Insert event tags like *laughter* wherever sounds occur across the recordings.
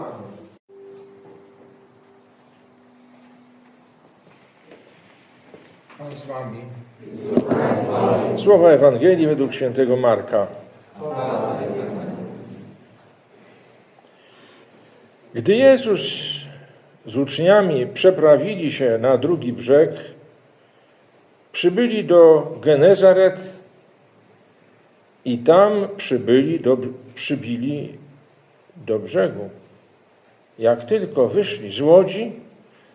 wami. Pan z wami. Słowa Ewangelii według świętego Marka. Gdy Jezus z uczniami przeprawili się na drugi brzeg, przybyli do Genezaret i tam przybyli do, przybili do brzegu. Jak tylko wyszli z łodzi,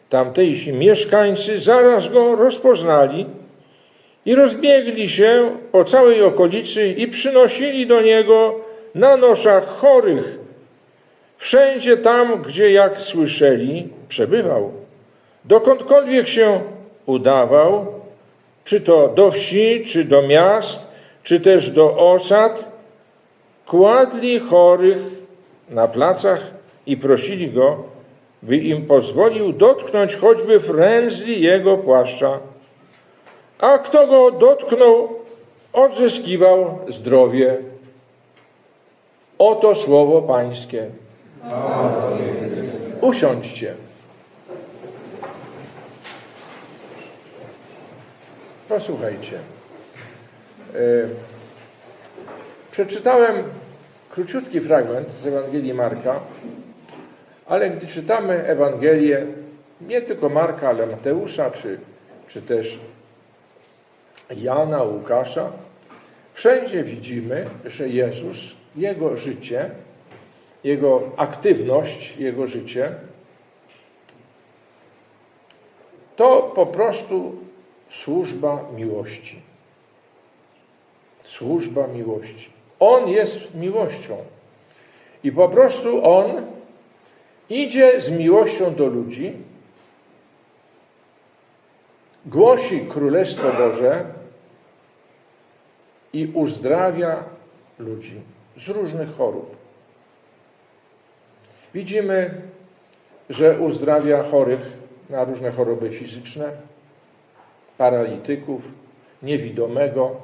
tamtejsi mieszkańcy zaraz go rozpoznali i rozbiegli się po całej okolicy i przynosili do niego na noszach chorych, wszędzie tam, gdzie jak słyszeli, przebywał. Dokądkolwiek się udawał, czy to do wsi, czy do miast, czy też do osad, kładli chorych na placach i prosili go, by im pozwolił dotknąć choćby frędzli jego płaszcza a kto go dotknął, odzyskiwał zdrowie. Oto słowo Pańskie. Usiądźcie. Posłuchajcie. E, Przeczytałem króciutki fragment z Ewangelii Marka, ale gdy czytamy Ewangelię, nie tylko Marka, ale Mateusza, czy, czy też Jana, Łukasza, wszędzie widzimy, że Jezus, Jego życie, Jego aktywność, Jego życie, to po prostu służba miłości. Służba miłości. On jest miłością. I po prostu On idzie z miłością do ludzi, głosi Królestwo Boże i uzdrawia ludzi z różnych chorób. Widzimy, że uzdrawia chorych na różne choroby fizyczne, paralityków, niewidomego,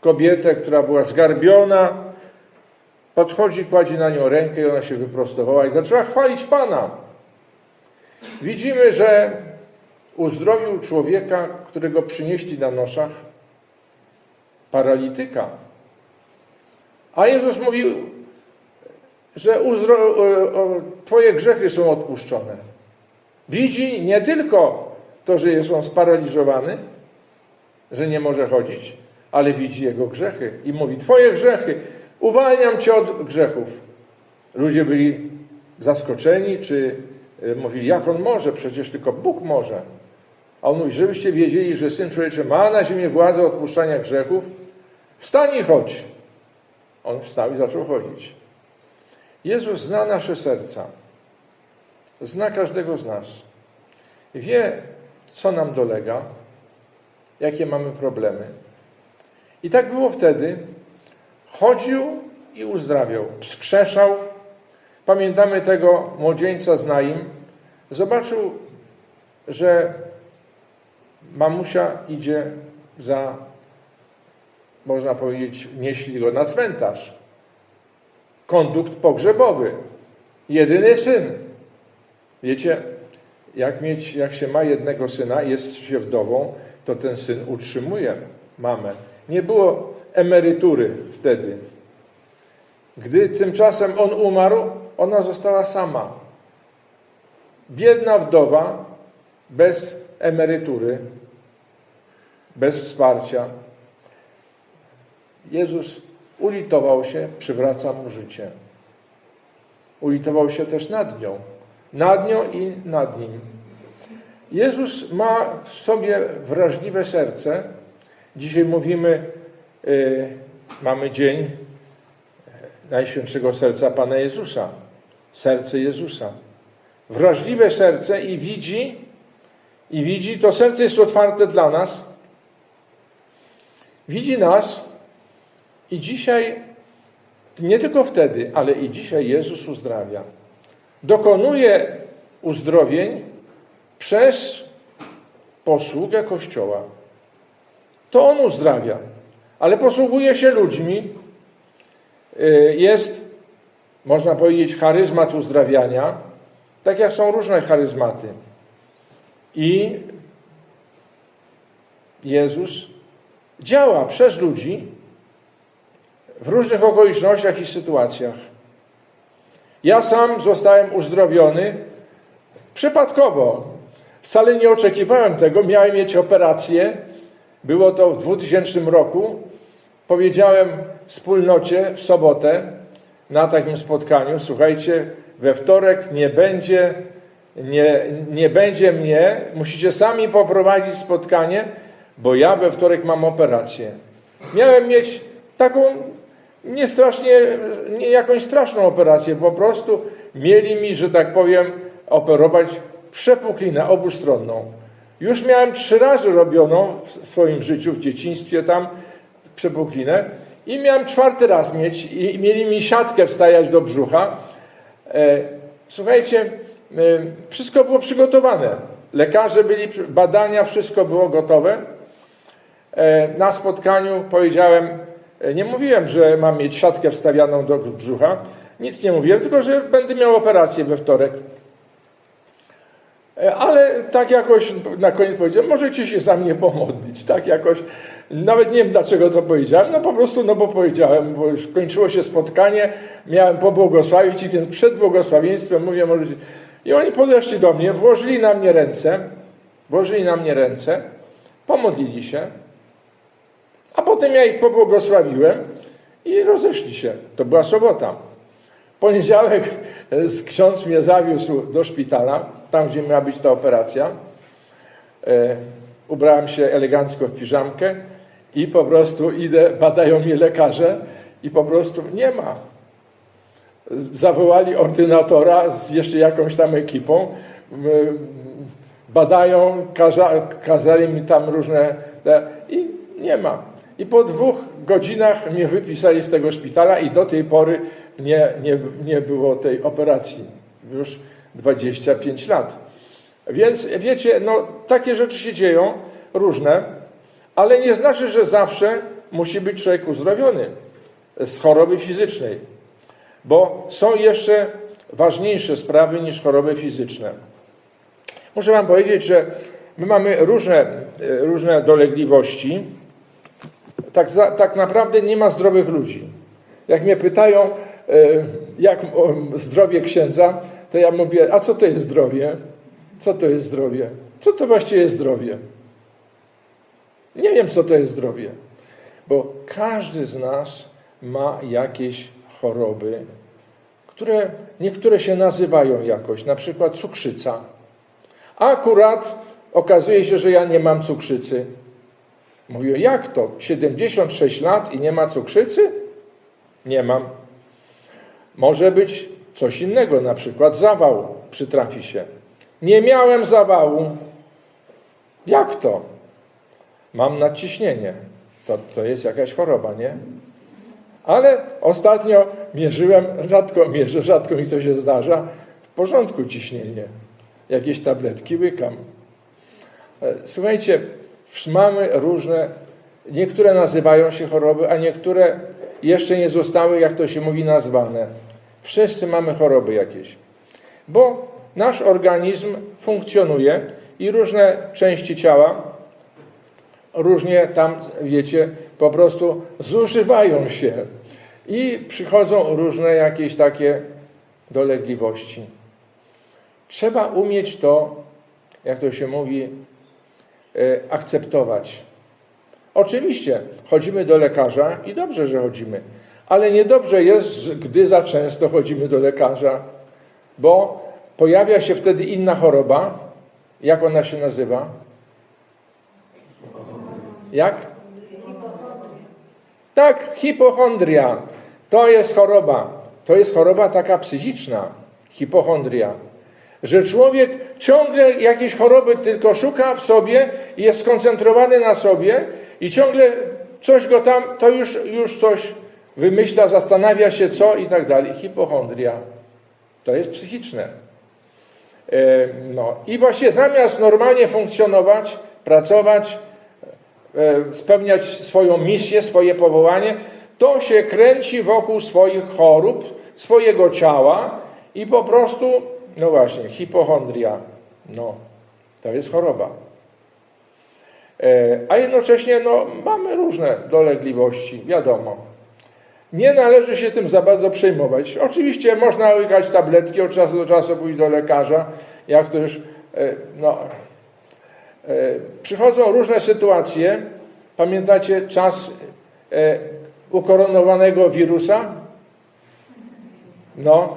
kobietę, która była zgarbiona, podchodzi, kładzie na nią rękę i ona się wyprostowała i zaczęła chwalić Pana. Widzimy, że uzdrowił człowieka, którego przynieśli na noszach, paralityka. A Jezus mówił, że uzdro- Twoje grzechy są odpuszczone. Widzi nie tylko to, że jest on sparaliżowany, że nie może chodzić, ale widzi jego grzechy i mówi: Twoje grzechy, uwalniam Cię od grzechów. Ludzie byli zaskoczeni, czy y, mówili: Jak on może? Przecież tylko Bóg może. A on mówi: Żebyście wiedzieli, że syn człowieczy ma na ziemię władzę odpuszczania grzechów, wstań i chodź. On wstał i zaczął chodzić. Jezus zna nasze serca, zna każdego z nas. Wie, co nam dolega, jakie mamy problemy. I tak było wtedy. Chodził i uzdrawiał, wskrzeszał. Pamiętamy tego młodzieńca z Naim. Zobaczył, że mamusia idzie za, można powiedzieć, nieśli go na cmentarz. Kondukt pogrzebowy. Jedyny syn. Wiecie, jak, mieć, jak się ma jednego syna, jest się wdową, to ten syn utrzymuje mamę. Nie było emerytury wtedy. Gdy tymczasem on umarł, ona została sama. Biedna wdowa, bez emerytury, bez wsparcia. Jezus ulitował się, przywraca mu życie. Ulitował się też nad nią. Nad nią i nad nim. Jezus ma w sobie wrażliwe serce. Dzisiaj mówimy, yy, mamy dzień Najświętszego Serca Pana Jezusa. Serce Jezusa. Wrażliwe serce i widzi, i widzi, to serce jest otwarte dla nas. Widzi nas i dzisiaj, nie tylko wtedy, ale i dzisiaj Jezus uzdrawia. Dokonuje uzdrowień przez posługę Kościoła. To On uzdrawia, ale posługuje się ludźmi, jest można powiedzieć, charyzmat uzdrawiania, tak jak są różne charyzmaty. I Jezus działa przez ludzi w różnych okolicznościach i sytuacjach. Ja sam zostałem uzdrowiony przypadkowo. Wcale nie oczekiwałem tego. Miałem mieć operację. Było to w 2000 roku. Powiedziałem wspólnocie w sobotę na takim spotkaniu: Słuchajcie, we wtorek nie będzie, nie, nie będzie mnie. Musicie sami poprowadzić spotkanie, bo ja we wtorek mam operację. Miałem mieć taką nie strasznie, nie jakąś straszną operację, po prostu mieli mi, że tak powiem, operować przepuklinę obustronną. Już miałem trzy razy robioną w swoim życiu, w dzieciństwie tam przepuklinę i miałem czwarty raz mieć i mieli mi siatkę wstajać do brzucha. E, Słuchajcie, e, wszystko było przygotowane. Lekarze byli, badania, wszystko było gotowe. E, Na spotkaniu powiedziałem, nie mówiłem, że mam mieć siatkę wstawianą do brzucha, nic nie mówiłem, tylko że będę miał operację we wtorek. E, Ale tak jakoś na koniec powiedziałem, możecie się za mnie pomodlić. Tak jakoś, nawet nie wiem dlaczego to powiedziałem, no po prostu, no bo powiedziałem, bo już kończyło się spotkanie, miałem pobłogosławić i więc przed błogosławieństwem mówię, możecie... I oni podeszli do mnie, włożyli na mnie ręce, włożyli na mnie ręce, pomodlili się, a potem ja ich pobłogosławiłem i rozeszli się. To była sobota. Poniedziałek e, ksiądz mnie zawiózł do szpitala, tam gdzie miała być ta operacja. E, ubrałem się elegancko w piżamkę i po prostu idę, badają mnie lekarze i po prostu nie ma. Zawołali ordynatora z jeszcze jakąś tam ekipą. Badają, kaza, kazali mi tam różne i nie ma. I po dwóch godzinach mnie wypisali z tego szpitala i do tej pory nie, nie, nie było tej operacji. Już 25 lat. Więc wiecie, no takie rzeczy się dzieją, różne, ale nie znaczy, że zawsze musi być człowiek uzdrowiony z choroby fizycznej, bo są jeszcze ważniejsze sprawy niż choroby fizyczne. Muszę Wam powiedzieć, że my mamy różne, e, różne dolegliwości. Tak, tak naprawdę nie ma zdrowych ludzi. Jak mnie pytają, e, jak zdrowie księdza, to ja mówię, a co to jest zdrowie? Co to jest zdrowie? Co to właściwie jest zdrowie? Nie wiem, co to jest zdrowie, bo każdy z nas ma jakieś choroby, które niektóre się nazywają jakoś, na przykład cukrzyca. Akurat okazuje się, że ja nie mam cukrzycy. Mówię, jak to? 76 lat i nie ma cukrzycy? Nie mam. Może być coś innego, na przykład zawał przytrafi się. Nie miałem zawału. Jak to? Mam nadciśnienie. To, to jest jakaś choroba, nie? Ale ostatnio mierzyłem, rzadko mierzę, rzadko mi to się zdarza, w porządku ciśnienie. Jakieś tabletki łykam. E, Słuchajcie, mamy różne, niektóre nazywają się choroby, a niektóre jeszcze nie zostały, jak to się mówi, nazwane. Wszyscy mamy choroby jakieś. Bo nasz organizm funkcjonuje i różne części ciała różnie tam, wiecie, po prostu zużywają się i przychodzą różne jakieś takie dolegliwości. Trzeba umieć to, jak to się mówi, e, akceptować. Oczywiście chodzimy do lekarza i dobrze, że chodzimy, ale niedobrze jest, gdy za często chodzimy do lekarza, bo pojawia się wtedy inna choroba. Jak ona się nazywa? Jak? Tak, hipochondria. To jest choroba. To jest choroba taka psychiczna. Hipochondria. Że człowiek ciągle jakieś choroby tylko szuka w sobie jest skoncentrowany na sobie i ciągle coś go tam, to już, już coś wymyśla, zastanawia się co i tak dalej. Hipochondria. To jest psychiczne. E, No i właśnie zamiast normalnie funkcjonować, pracować, e, spełniać swoją misję, swoje powołanie, to się kręci wokół swoich chorób, swojego ciała i po prostu, no właśnie, hipochondria, no, to jest choroba. E, A jednocześnie no, mamy różne dolegliwości, wiadomo. Nie należy się tym za bardzo przejmować. Oczywiście można łykać tabletki, od czasu do czasu pójść do lekarza, jak to już e, no, e, przychodzą różne sytuacje. Pamiętacie czas e, ukoronowanego wirusa? No,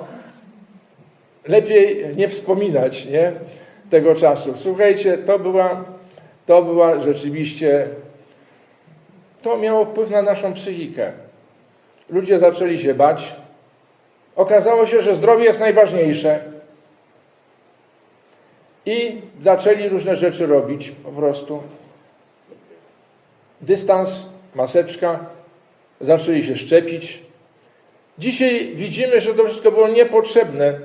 lepiej nie wspominać nie, tego czasu. Słuchajcie, to była, to była rzeczywiście, to miało wpływ na naszą psychikę. Ludzie zaczęli się bać. Okazało się, że zdrowie jest najważniejsze. I zaczęli różne rzeczy robić po prostu. Dystans, maseczka, zaczęli się szczepić. Dzisiaj widzimy, że to wszystko było niepotrzebne,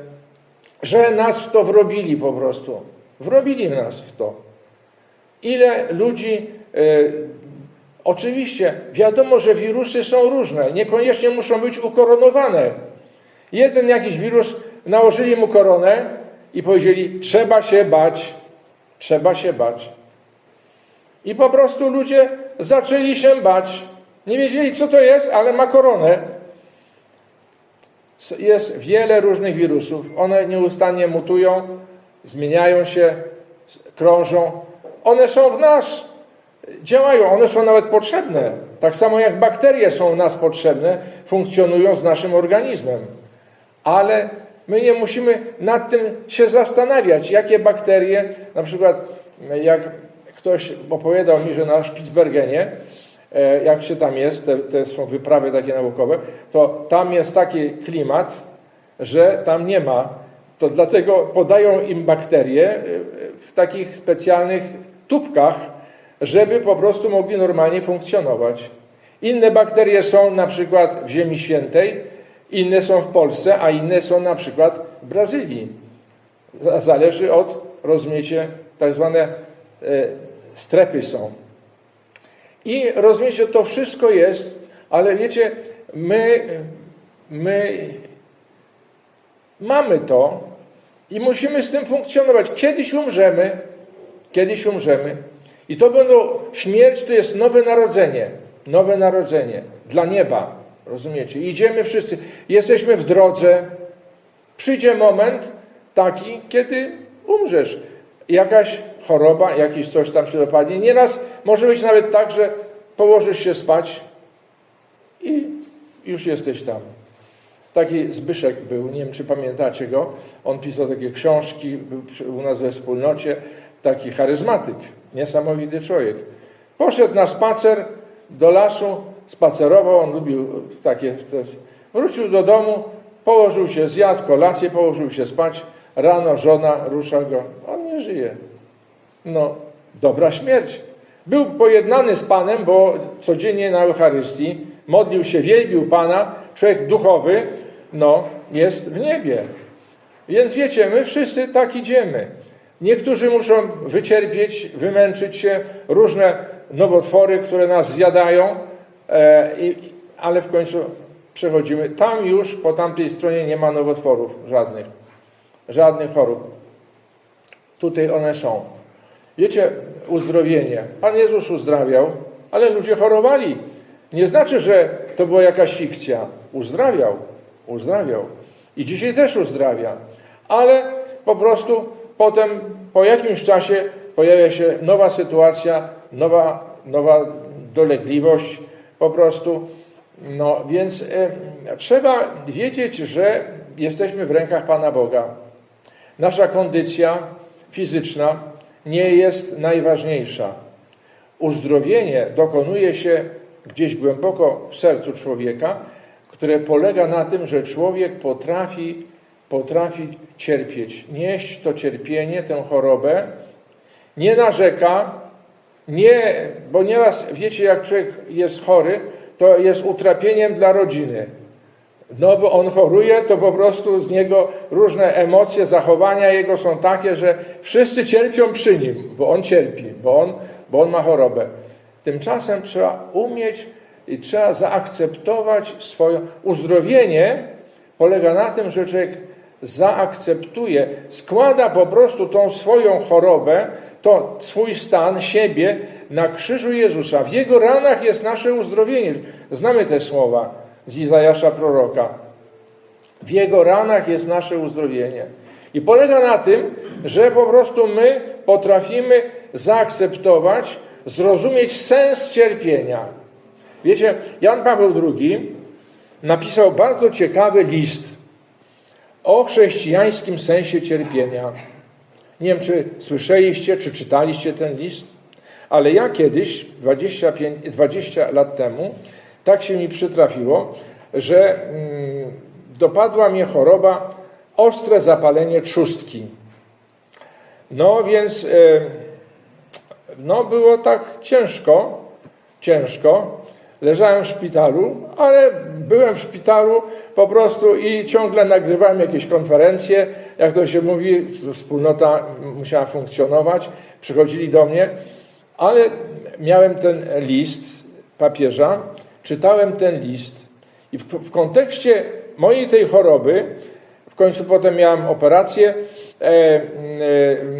że nas w to wrobili po prostu. Wrobili nas w to. Ile ludzi. Oczywiście, wiadomo, że wirusy są różne, niekoniecznie muszą być ukoronowane. Jeden jakiś wirus, nałożyli mu koronę i powiedzieli: Trzeba się bać, trzeba się bać. I po prostu ludzie zaczęli się bać. Nie wiedzieli, co to jest, ale ma koronę. Jest wiele różnych wirusów. One nieustannie mutują, zmieniają się, krążą. One są w nas, działają, one są nawet potrzebne. Tak samo jak bakterie są nas potrzebne, funkcjonują z naszym organizmem. Ale my nie musimy nad tym się zastanawiać, jakie bakterie, na przykład jak ktoś opowiadał mi, że na Spitsbergenie, e, jak się tam jest, te, te są wyprawy takie naukowe, to tam jest taki klimat, że tam nie ma. To dlatego podają im bakterie e, w takich specjalnych tubkach, żeby po prostu mogli normalnie funkcjonować. Inne bakterie są na przykład w Ziemi Świętej, inne są w Polsce, a inne są na przykład w Brazylii. Zależy od, rozumiecie, tak zwane e, strefy są. I rozumiecie, to wszystko jest, ale wiecie, my, my mamy to i musimy z tym funkcjonować. Kiedyś umrzemy, kiedyś umrzemy. I to będą, śmierć to jest nowe narodzenie, nowe narodzenie dla nieba, rozumiecie? Idziemy wszyscy, jesteśmy w drodze, przyjdzie moment taki, kiedy umrzesz. Jakaś choroba, jakiś coś tam się dopadnie. Nieraz może być nawet tak, że położysz się spać i już jesteś tam. Taki Zbyszek był, nie wiem czy pamiętacie go, on pisał takie książki, był u nas we wspólnocie, taki charyzmatyk, niesamowity człowiek. Poszedł na spacer do lasu, spacerował, on lubił takie, wrócił do domu, położył się, zjadł kolację, położył się spać, rano żona rusza go, on nie żyje. No, dobra śmierć. Był pojednany z Panem, bo codziennie na Eucharystii modlił się, wielbił Pana, człowiek duchowy, no, jest w niebie. Więc wiecie, my wszyscy tak idziemy. Niektórzy muszą wycierpieć, wymęczyć się, różne nowotwory, które nas zjadają, e, ale w końcu przechodzimy. Tam już po tamtej stronie nie ma nowotworów żadnych, żadnych chorób. Tutaj one są. Wiecie, uzdrowienie. Pan Jezus uzdrawiał, ale ludzie chorowali. Nie znaczy, że to była jakaś fikcja. Uzdrawiał, uzdrawiał. I dzisiaj też uzdrawia. Ale po prostu potem, po jakimś czasie pojawia się nowa sytuacja, nowa, nowa dolegliwość po prostu. No więc e, trzeba wiedzieć, że jesteśmy w rękach Pana Boga. Nasza kondycja fizyczna nie jest najważniejsza. Uzdrowienie dokonuje się gdzieś głęboko w sercu człowieka, które polega na tym, że człowiek potrafi, potrafi cierpieć, nieść to cierpienie, tę chorobę, nie narzeka, nie, bo nieraz wiecie, jak człowiek jest chory, to jest utrapieniem dla rodziny. No bo on choruje, to po prostu z niego różne emocje, zachowania jego są takie, że wszyscy cierpią przy nim, bo on cierpi, bo on, bo on ma chorobę. Tymczasem trzeba umieć i trzeba zaakceptować swoje uzdrowienie, polega na tym, że człowiek zaakceptuje, składa po prostu tą swoją chorobę, to swój stan, siebie na krzyżu Jezusa. W Jego ranach jest nasze uzdrowienie. Znamy te słowa z Izajasza proroka. W Jego ranach jest nasze uzdrowienie. I polega na tym, że po prostu my potrafimy zaakceptować, zrozumieć sens cierpienia. Wiecie, Jan Paweł II napisał bardzo ciekawy list o chrześcijańskim sensie cierpienia. Nie wiem, czy słyszeliście, czy czytaliście ten list, ale ja kiedyś, 25, 20 lat temu, tak się mi przytrafiło, że mm, dopadła mnie choroba ostre zapalenie trzustki. No więc, no było tak ciężko, ciężko. Leżałem w szpitalu, ale byłem w szpitalu po prostu i ciągle nagrywałem jakieś konferencje. Jak to się mówi, wspólnota musiała funkcjonować. Przychodzili do mnie, ale miałem ten list papieża, czytałem ten list i w, w kontekście mojej tej choroby, w końcu potem miałem operację e, e,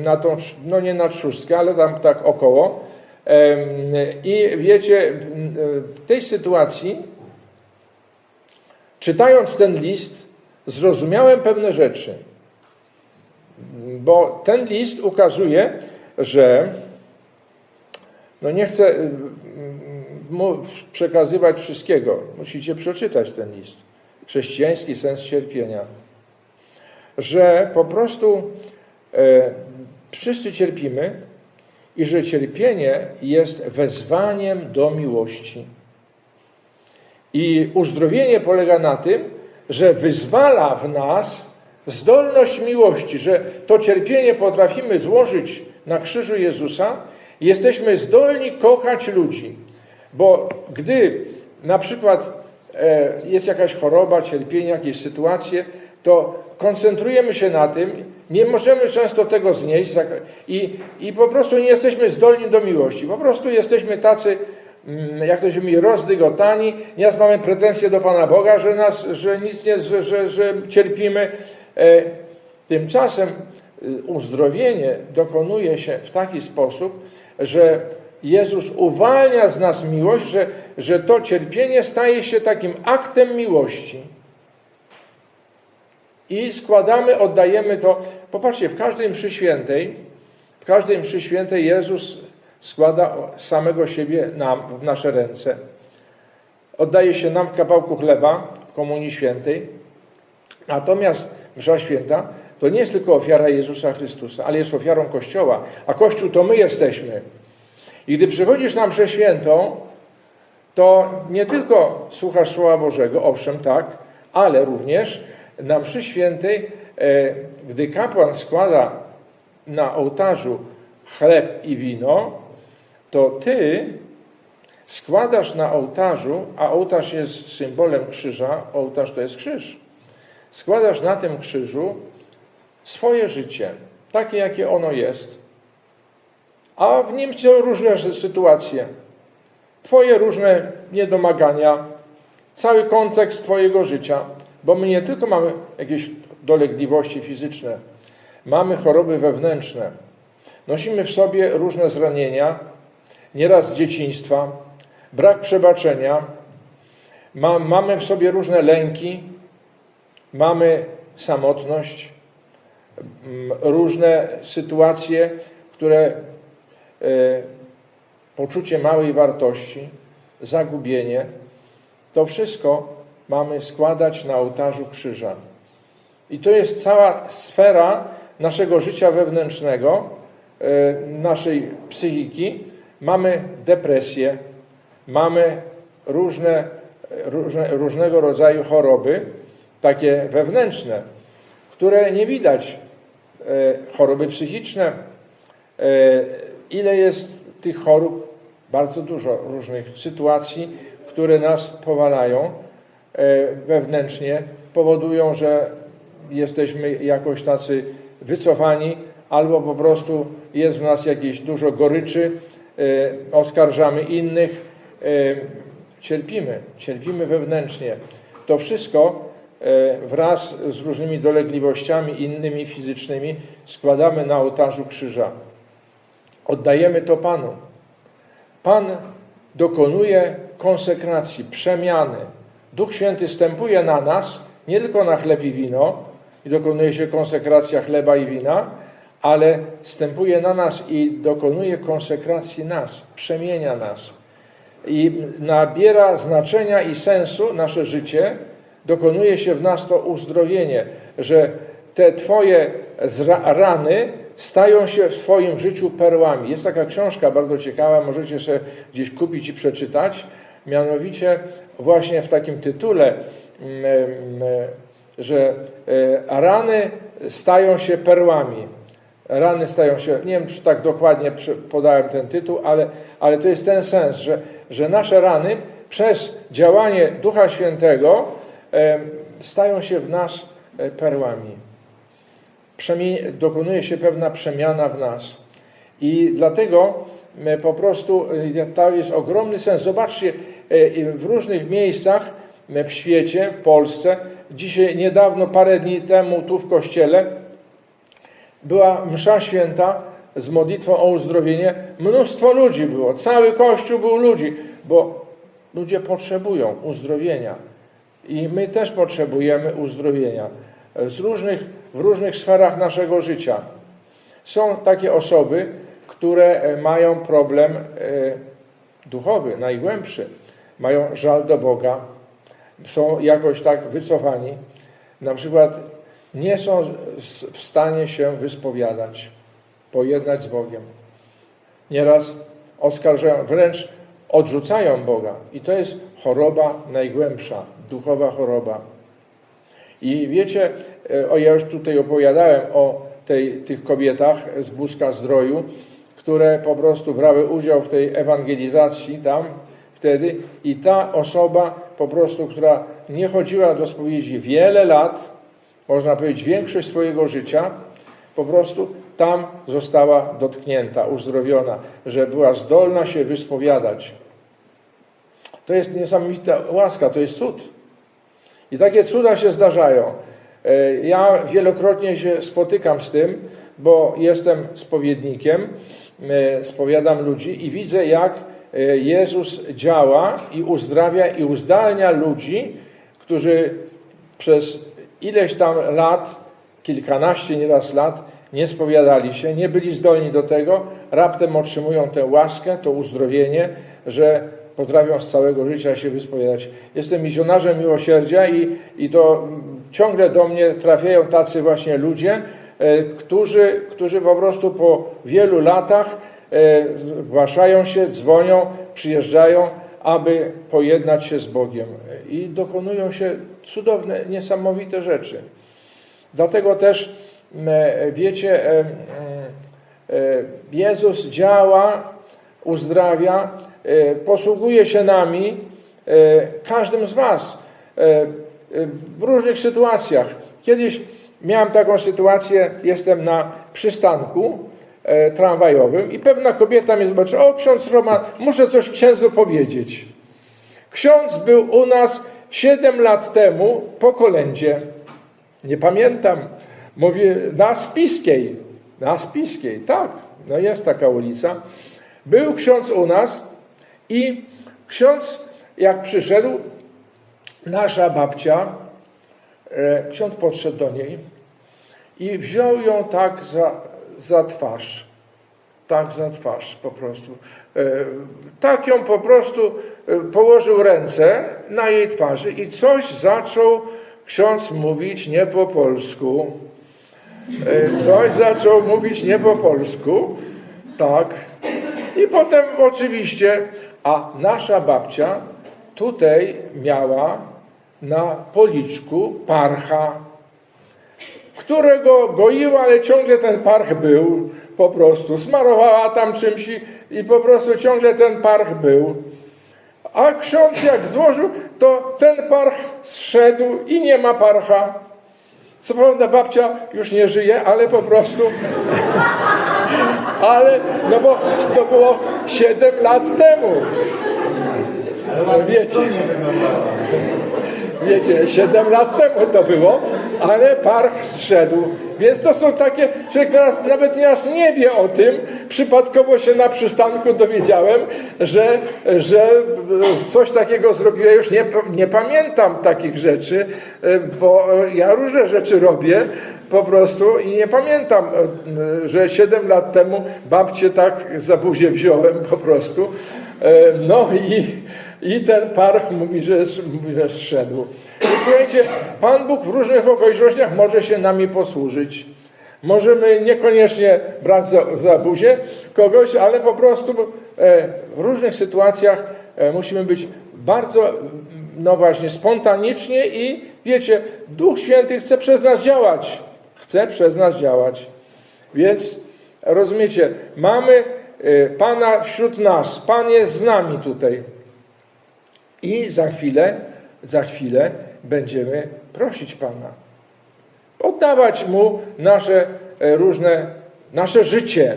na tą, no nie na trzustkę, ale tam tak około. I wiecie, w tej sytuacji, czytając ten list, zrozumiałem pewne rzeczy. Bo ten list ukazuje, że no nie chcę przekazywać wszystkiego. Musicie przeczytać ten list. Chrześcijański sens cierpienia. Że po prostu e, wszyscy cierpimy i że cierpienie jest wezwaniem do miłości. I uzdrowienie polega na tym, że wyzwala w nas zdolność miłości, że to cierpienie potrafimy złożyć na krzyżu Jezusa jesteśmy zdolni kochać ludzi. Bo gdy na przykład e, jest jakaś choroba, cierpienie, jakieś sytuacje, to koncentrujemy się na tym, nie możemy często tego znieść i, i po prostu nie jesteśmy zdolni do miłości. Po prostu jesteśmy tacy, mm, jak to się mówi, rozdygotani. Nieraz mamy pretensje do Pana Boga, że, nas, że nic nie, że, że, że cierpimy. E, tymczasem y, uzdrowienie dokonuje się w taki sposób, że Jezus uwalnia z nas miłość, że, że to cierpienie staje się takim aktem miłości. I składamy, oddajemy to. Popatrzcie, w każdej mszy świętej, w każdej mszy świętej Jezus składa samego siebie nam w nasze ręce. Oddaje się nam w kawałku chleba w Komunii Świętej. Natomiast msza święta to nie jest tylko ofiara Jezusa Chrystusa, ale jest ofiarą Kościoła. A Kościół to my jesteśmy. I gdy przychodzisz na mszę świętą, to nie tylko słuchasz Słowa Bożego, owszem, tak, ale również na mszy świętej, e, gdy kapłan składa na ołtarzu chleb i wino, to ty składasz na ołtarzu, a ołtarz jest symbolem krzyża, ołtarz to jest krzyż. Składasz na tym krzyżu swoje życie, takie jakie ono jest, a w nim są różne sytuacje. Twoje różne niedomagania, cały kontekst Twojego życia, bo my nie tylko mamy jakieś dolegliwości fizyczne, mamy choroby wewnętrzne, nosimy w sobie różne zranienia, nieraz z dzieciństwa, brak przebaczenia, ma, mamy w sobie różne lęki, mamy samotność, różne sytuacje, które E, poczucie małej wartości, zagubienie, to wszystko mamy składać na ołtarzu krzyża. I to jest cała sfera naszego życia wewnętrznego, e, naszej psychiki. Mamy depresję, mamy różne, różne, różnego rodzaju choroby, takie wewnętrzne, które nie widać. E, choroby psychiczne, ile jest tych chorób, bardzo dużo różnych sytuacji, które nas powalają e, wewnętrznie, powodują, że jesteśmy jakoś tacy wycofani, albo po prostu jest w nas jakieś dużo goryczy, e, oskarżamy innych, e, cierpimy, cierpimy wewnętrznie. To wszystko e, wraz z różnymi dolegliwościami innymi fizycznymi składamy na ołtarzu krzyża. Oddajemy to Panu. Pan dokonuje konsekracji, przemiany. Duch Święty stępuje na nas, nie tylko na chleb i wino, i dokonuje się konsekracja chleba i wina, ale stępuje na nas i dokonuje konsekracji nas, przemienia nas. I nabiera znaczenia i sensu nasze życie, dokonuje się w nas to uzdrowienie, że te Twoje rany stają się w Twoim życiu perłami. Jest taka książka bardzo ciekawa, możecie sobie gdzieś kupić i przeczytać. Mianowicie właśnie w takim tytule, mm, mm, że e, rany stają się perłami. Rany stają się, nie wiem czy tak dokładnie podałem ten tytuł, ale, ale to jest ten sens, że, że nasze rany przez działanie Ducha Świętego e, stają się w nas e, perłami. Dokonuje się pewna przemiana w nas. I dlatego po prostu to jest ogromny sens. Zobaczcie, w różnych miejscach e, w świecie, w Polsce, dzisiaj niedawno, parę dni temu tu w kościele była msza święta z modlitwą o uzdrowienie. Mnóstwo ludzi było, cały kościół był ludzi, bo ludzie potrzebują uzdrowienia. I my też potrzebujemy uzdrowienia z różnych, w różnych sferach naszego życia. Są takie osoby, które e, mają problem e, duchowy, najgłębszy. Mają żal do Boga, są jakoś tak wycofani. Na przykład nie są w stanie się wyspowiadać, pojednać z Bogiem. Nieraz oskarżają, wręcz odrzucają Boga. I to jest choroba najgłębsza, duchowa choroba. I wiecie, e, o, ja już tutaj opowiadałem o tej, tych kobietach z Buzka Zdroju, które po prostu brały udział w tej ewangelizacji tam wtedy i ta osoba po prostu, która nie chodziła do spowiedzi wiele lat, można powiedzieć większość swojego życia, po prostu tam została dotknięta, uzdrowiona, że była zdolna się wyspowiadać. To jest niesamowita łaska, to jest cud. I takie cuda się zdarzają. E, Ja wielokrotnie się spotykam z tym, bo jestem spowiednikiem, e, spowiadam ludzi i widzę, jak Jezus działa i uzdrawia i uzdalnia ludzi, którzy przez ileś tam lat, kilkanaście nieraz lat, nie spowiadali się, nie byli zdolni do tego, raptem otrzymują tę łaskę, to uzdrowienie, że potrafią z całego życia się wyspowiadać. Jestem misjonarzem miłosierdzia i, i to ciągle do mnie trafiają tacy właśnie ludzie, e, którzy, którzy po prostu po wielu latach e, zgłaszają się, dzwonią, przyjeżdżają, aby pojednać się z Bogiem. I dokonują się cudowne, niesamowite rzeczy. Dlatego też, wiecie, e, m, e, Jezus działa, uzdrawia, e, posługuje się nami, e, każdym z Was e, e, w różnych sytuacjach. Kiedyś miałem taką sytuację, jestem na przystanku e, tramwajowym i pewna kobieta mnie zobaczyła, o ksiądz Roman, muszę coś księdzu powiedzieć. Ksiądz był u nas 7 lat temu po kolędzie. Nie pamiętam. Mówię, na Spiskiej. Na Spiskiej, tak. No jest taka ulica. Był ksiądz u nas i ksiądz, jak przyszedł, nasza babcia, e, ksiądz podszedł do niej i wziął ją tak za, za twarz. Tak za twarz po prostu. E, Tak ją po prostu e, położył ręce na jej twarzy i coś zaczął ksiądz mówić nie po polsku. E, Coś zaczął mówić nie po polsku. Tak. I potem oczywiście, a nasza babcia tutaj miała na policzku parcha, którego goiła, ale ciągle ten parch był po prostu. Smarowała tam czymś i, i po prostu ciągle ten parch był. A ksiądz jak złożył, to ten parch zszedł i nie ma parcha. Co prawda babcia już nie żyje, ale po prostu. *laughs* ale, no bo to było 7 lat temu. Wiecie. Wiecie, 7 lat temu to było, ale parch zszedł. Więc to są takie, człowiek teraz nawet nieraz nie wie o tym. Przypadkowo się na przystanku dowiedziałem, że, że coś takiego zrobiłem. Już nie, nie pamiętam takich rzeczy, bo ja różne rzeczy robię po prostu i nie pamiętam, że 7 lat temu babcię tak za buzię wziąłem po prostu. No i, i ten parch mówi, że, mówi, że zszedł. I słuchajcie, Pan Bóg w różnych okolicznościach może się nami posłużyć. Możemy niekoniecznie brać za, za buzię kogoś, ale po prostu e, w różnych sytuacjach e, musimy być bardzo, no właśnie, spontanicznie i wiecie, Duch Święty chce przez nas działać. Chce przez nas działać. Więc rozumiecie, mamy e, Pana wśród nas. Pan jest z nami tutaj. I za chwilę, za chwilę będziemy prosić Pana. Oddawać Mu nasze e, różne, nasze życie.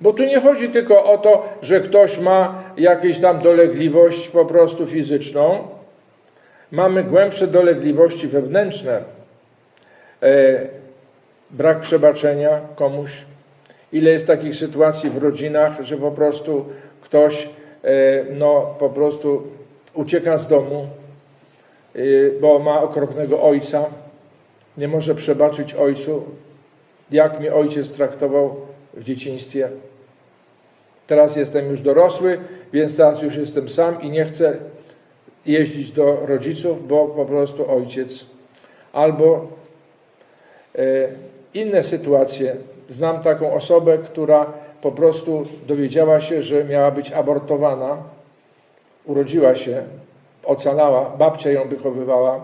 Bo tu nie chodzi tylko o to, że ktoś ma jakąś tam dolegliwość po prostu fizyczną. Mamy głębsze dolegliwości wewnętrzne. E, brak przebaczenia komuś. Ile jest takich sytuacji w rodzinach, że po prostu ktoś e, no, po prostu ucieka z domu, y, bo ma okropnego ojca, nie może przebaczyć ojcu, jak mnie ojciec traktował w dzieciństwie. Teraz jestem już dorosły, więc teraz już jestem sam i nie chcę jeździć do rodziców, bo po prostu ojciec. Albo y, inne sytuacje. Znam taką osobę, która po prostu dowiedziała się, że miała być abortowana urodziła się, ocalała, babcia ją wychowywała,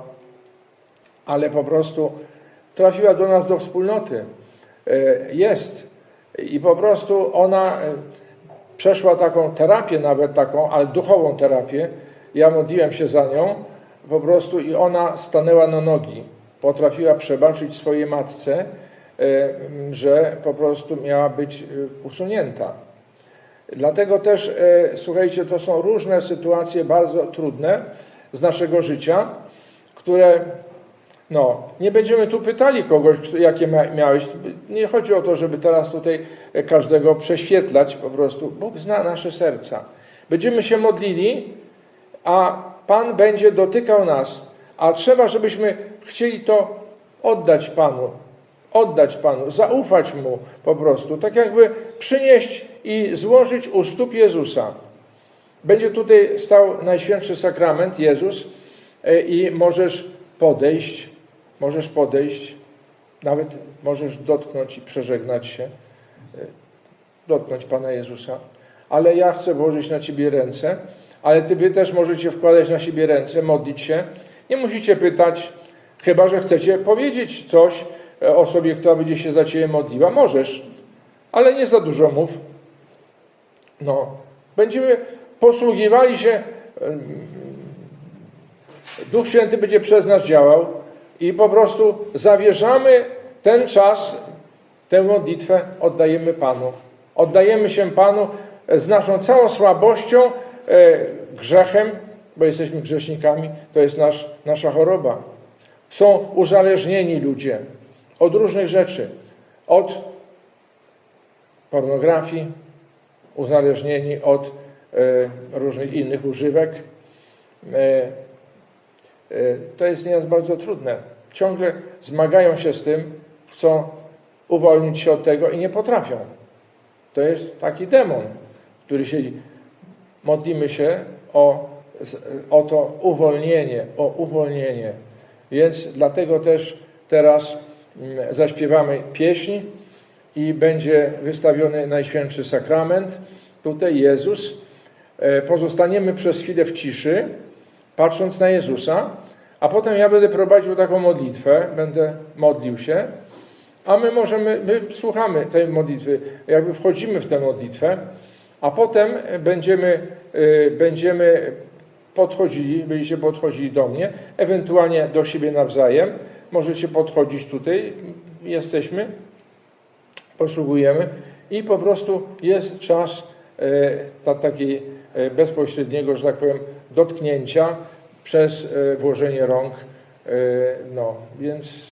ale po prostu trafiła do nas do wspólnoty. E, Jest. I po prostu ona e, przeszła taką terapię, nawet taką, ale duchową terapię. Ja modliłem się za nią po prostu i ona stanęła na nogi. Potrafiła przebaczyć swojej matce, e, że po prostu miała być usunięta. Dlatego też, e, słuchajcie, to są różne sytuacje bardzo trudne z naszego życia, które, no, nie będziemy tu pytali kogoś, jakie miałeś. Nie chodzi o to, żeby teraz tutaj każdego prześwietlać po prostu. Bóg zna nasze serca. Będziemy się modlili, a Pan będzie dotykał nas, a trzeba, żebyśmy chcieli to oddać Panu, oddać Panu, zaufać Mu po prostu, tak jakby przynieść i złożyć u stóp Jezusa. Będzie tutaj stał Najświętszy Sakrament, Jezus, e, i możesz podejść, możesz podejść, nawet możesz dotknąć i przeżegnać się, e, dotknąć Pana Jezusa. Ale ja chcę włożyć na Ciebie ręce, ale Ty wy też możecie wkładać na siebie ręce, modlić się. Nie musicie pytać, chyba że chcecie powiedzieć coś osobie, która będzie się za Ciebie modliła. Możesz, ale nie za dużo mów. No, będziemy posługiwali się, Duch Święty będzie przez nas działał i po prostu zawierzamy ten czas, tę modlitwę oddajemy Panu. Oddajemy się Panu z naszą całą słabością, e, grzechem, bo jesteśmy grzesznikami, to jest nasz, nasza choroba. Są uzależnieni ludzie od różnych rzeczy, od pornografii, uzależnieni od e, różnych innych używek. E, e, to jest nieraz bardzo trudne. Ciągle zmagają się z tym, chcą uwolnić się od tego i nie potrafią. To jest taki demon, który siedzi. Modlimy się o, o to uwolnienie, o uwolnienie. Więc dlatego też teraz zaśpiewamy pieśń i będzie wystawiony Najświętszy Sakrament. Tutaj Jezus. E, pozostaniemy przez chwilę w ciszy, patrząc na Jezusa, a potem ja będę prowadził taką modlitwę, będę modlił się, a my możemy, my słuchamy tej modlitwy, jakby wchodzimy w tę modlitwę, a potem będziemy, e, będziemy podchodzili, będziecie podchodzili do mnie, ewentualnie do siebie nawzajem. Możecie podchodzić tutaj, jesteśmy, posługujemy. I po prostu jest czas e, takiego e, bezpośredniego, że tak powiem, dotknięcia przez e, włożenie rąk No, więc